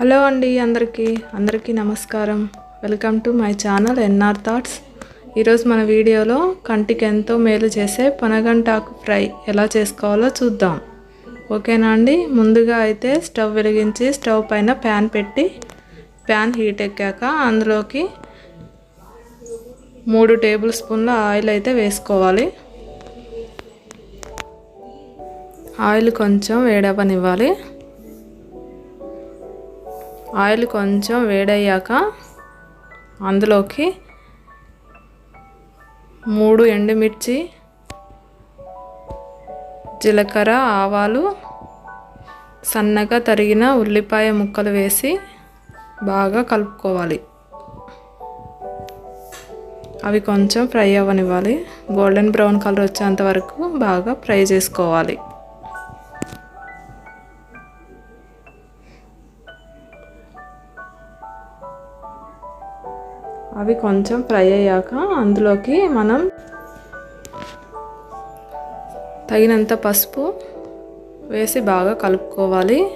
Hello అండి అందరికీ అందరికీ నమస్కారం. Welcome to my channel NR thoughts. ఈరోజు మన వీడియోలో కంటికి ఎంతో మేలు చేసే పనగంటాకు ఫ్రై ఎలా చేసుకోవాలో చూద్దాం. ఓకేనా అండి? ముందుగా అయితే స్టవ్ వెలిగించి స్టవ్ పైన ప్యాన్ పెట్టి ప్యాన్ హీట్ ఎక్కాక అందులోకి మూడు టేబుల్ స్పూన్ల ఆయిల్ అయితే వేసుకోవాలి. ఆయిల్ కొంచెం వేడవనివ్వాలి ఆయిల్ కొంచెం వేడయ్యాక అందులోకి మూడు ఎండుమిర్చి జీలకర్ర ఆవాలు సన్నగా తరిగిన ఉల్లిపాయ ముక్కలు వేసి బాగా కలుపుకోవాలి. అవి కొంచెం ఫ్రై అవ్వనివ్వాలి. గోల్డెన్ బ్రౌన్ కలర్ వచ్చేంత వరకు బాగా ఫ్రై చేసుకోవాలి. అవి కొంచెం ఫ్రై అయ్యాక అందులోకి మనం తగినంత పసుపు వేసి బాగా కలుపుకోవాలి.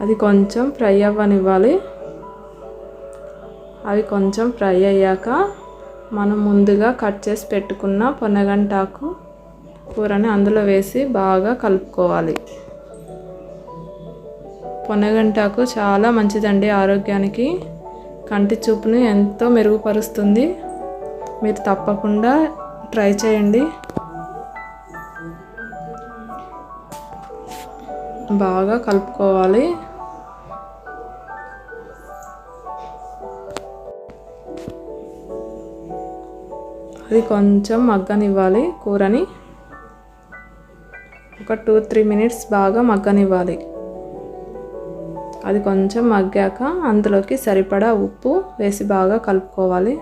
అది కొంచెం ఫ్రై అవ్వనివ్వాలి. అవి కొంచెం ఫ్రై అయ్యాక మనం ముందుగా కట్ చేసి పెట్టుకున్న పొన్నగంటాకు కూరని అందులో వేసి బాగా కలుపుకోవాలి. పొన్నగంటాకు చాలా మంచిదండి ఆరోగ్యానికి. కంటి చూపుని ఎంతో మెరుగుపరుస్తుంది. మీరు తప్పకుండా ట్రై చేయండి. బాగా కలుపుకోవాలి. అది కొంచెం మగ్గనివ్వాలి కూరని. ఒక టూ త్రీ మినిట్స్ బాగా మగ్గనివ్వాలి. అది కొంచెం మగ్గాక అందులోకి సరిపడా ఉప్పు వేసి బాగా కలుపుకోవాలి.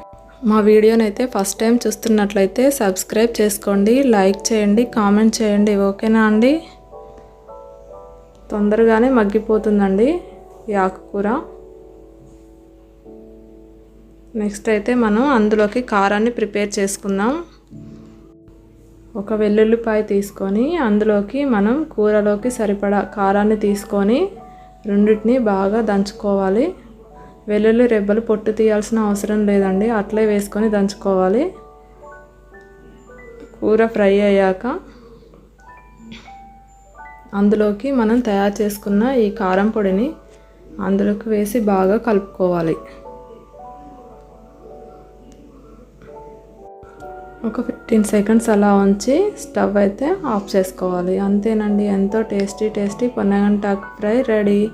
మా వీడియోని అయితే ఫస్ట్ టైం చూస్తున్నట్లయితే సబ్స్క్రైబ్ చేసుకోండి లైక్ చేయండి కామెంట్ చేయండి ఓకేనా అండి? తొందరగానే మగ్గిపోతుందండి ఈ ఆకుకూర. నెక్స్ట్ అయితే మనం అందులోకి కారాన్ని ప్రిపేర్ చేసుకుందాం. ఒక వెల్లుల్లిపాయ తీసుకొని అందులోకి మనం కూరలోకి సరిపడా కారాన్ని తీసుకొని రెండింటిని బాగా దంచుకోవాలి. వెల్లుల్లి రెబ్బలు పొట్టు తీయాల్సిన అవసరం లేదండి. అట్లే వేసుకొని దంచుకోవాలి. కూర ఫ్రై అయ్యాక అందులోకి మనం తయారు చేసుకున్న ఈ కారం పొడిని అందులోకి వేసి బాగా కలుపుకోవాలి. ఒక ఫిఫ్టీన్ సెకండ్స్ అలా ఉంచి స్టవ్ అయితే ఆఫ్ చేసుకోవాలి. అంతేనండి ఎంతో టేస్టీ టేస్టీ పొన్నగంటాకు ఫ్రై రెడీ.